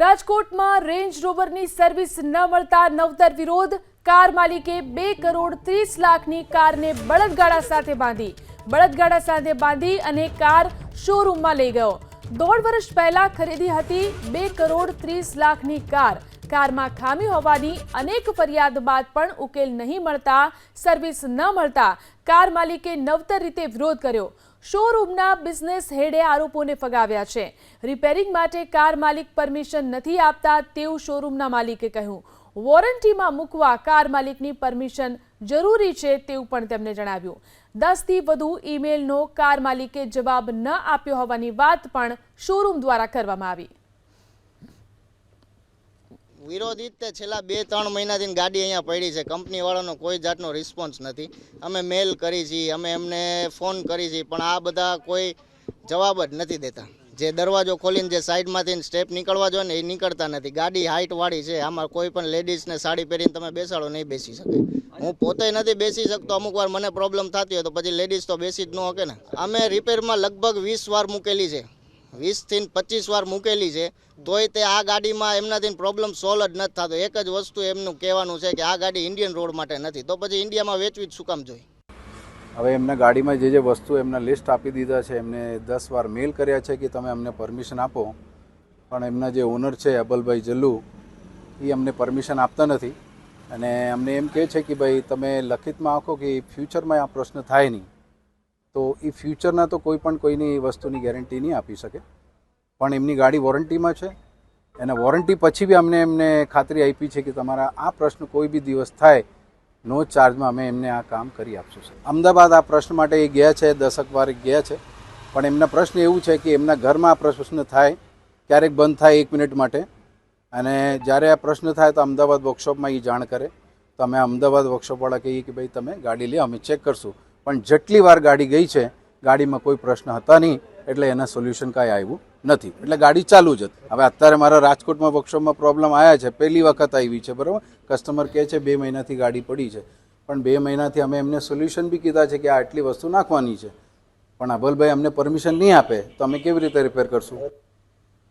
રાજકોટમાં range રોવરની service ન મળતા નવતર વિરોધ. કાર માલિકે બે કરોડ ત્રીસ લાખની કારને બળદગાડા સાથે બાંધી. બળદગાડા સાથે બાંધી અને કાર શોરૂમમાં લઈ ગયો. દોઢ વર્ષ પહેલા ખરીદી હતી બે કરોડ ત્રીસ લાખની કાર. કારમાં ખામી હોવાની અનેક ફરિયાદ બાદ પણ ઉકેલ નહીં મળતા, સર્વિસ ન મળતા કાર માલિકે નવતર રીતે વિરોધ કર્યો. શોરૂમના બિઝનેસ હેડે આરોપોને ફગાવ્યા છે. રિપેરિંગ માટે કાર માલિક પરમિશન નથી આપતા તેવું શોરૂમના માલિકે કહ્યું. વોરંટીમાં મૂકવા કાર માલિકની પરમિશન જરૂરી છે તેવું પણ તેમણે જણાવ્યું. દસથી વધુ ઈમેલનો કાર માલિકે જવાબ ન આપ્યો હોવાની વાત પણ શોરૂમ દ્વારા કરવામાં આવી. વિરોધ તે છેલ્લા બે, ત્રણ મહિનાથી ગાડી અહીંયા પડી છે. કંપનીવાળાનો કોઈ જાતનો રિસ્પોન્સ નથી. અમે મેલ કરી છીએ અમે એમને ફોન કરી છીએ પણ આ બધા કોઈ જવાબ જ નથી દેતા. જે દરવાજો ખોલીને જે સાઈડમાંથી સ્ટેપ નીકળવા જોઈએ ને એ નીકળતા નથી. ગાડી હાઇટવાળી છે, આમાં કોઈ પણ લેડીઝને સાડી પહેરીને તમે બેસાડો, નહીં બેસી શકે. હું પોતે નથી બેસી શકતો, અમુક વાર મને પ્રોબ્લેમ થતી હોય તો પછી લેડીઝ તો બેસી જ ન શકે ને. અમે રિપેરમાં લગભગ વીસ વાર મૂકેલી છે. વીસથી પચીસ વાર મૂકેલી છે, તોય તે આ ગાડીમાં એમનાથી પ્રોબ્લેમ સોલ્વ જ નથી થતો. એક જ વસ્તુ એમનું કહેવાનું છે કે આ ગાડી ઇન્ડિયન રોડ માટે નથી. તો પછી ઇન્ડિયામાં વેચવી જ શું કામ જોઈએ? હવે એમના ગાડીમાં જે જે વસ્તુ એમના લિસ્ટ આપી દીધા છે, એમને દસ વાર મેલ કર્યા છે કે તમે અમને પરમિશન આપો. પણ એમના જે ઓનર છે, અબલભાઈ જલ્લુ એ અમને પરમિશન આપતા નથી. અને અમને એમ કહે છે કે ભાઈ, તમે લખિતમાં આખો કે ફ્યુચરમાં આ પ્રશ્ન થાય નહીં. તો એ ફ્યુચરના તો કોઈ પણ કોઈની વસ્તુની ગેરંટી નહીં આપી શકે. પણ એમની ગાડી વોરંટીમાં છે. અને વોરંટી પછી બી અમને એમને ખાતરી આપી છે કે તમારા આ પ્રશ્ન કોઈ બી દિવસ થાય નો ચાર્જમાં અમે એમને આ કામ કરી આપશું સર અમદાવાદ આ પ્રશ્ન માટે એ ગયા છે, દસક વાર ગયા છે. પણ એમના પ્રશ્ન એવું છે કે એમના ઘરમાં આ પ્રશ્ન થાય, ક્યારેક બંધ થાય એક મિનિટ માટે. અને જ્યારે આ પ્રશ્ન થાય તો અમદાવાદ વર્કશોપમાં એ જાણ કરે. તો અમે અમદાવાદ વર્કશોપવાળા કહીએ કે ભાઈ, તમે ગાડી લે, અમે ચેક કરશું. પણ જેટલી વાર ગાડી ગઈ છે, ગાડીમાં કોઈ પ્રશ્ન હતા નહીં, એટલે એના સોલ્યુશન કાંઈ આવ્યું નથી. એટલે ગાડી ચાલુ જ હતી. હવે અત્યારે મારા રાજકોટમાં વર્કશોપમાં પ્રોબ્લેમ આવ્યા છે. પહેલી વખત આવી છે, બરાબર? કસ્ટમર કહે છે, બે મહિનાથી ગાડી પડી છે. પણ બે મહિનાથી અમે એમને સોલ્યુશન બી કીધા છે કે આ આટલી વસ્તુ નાખવાની છે. પણ અભલભાઈ અમને પરમિશન નહીં આપે. તો અમે કેવી રીતે રિપેર કરશું?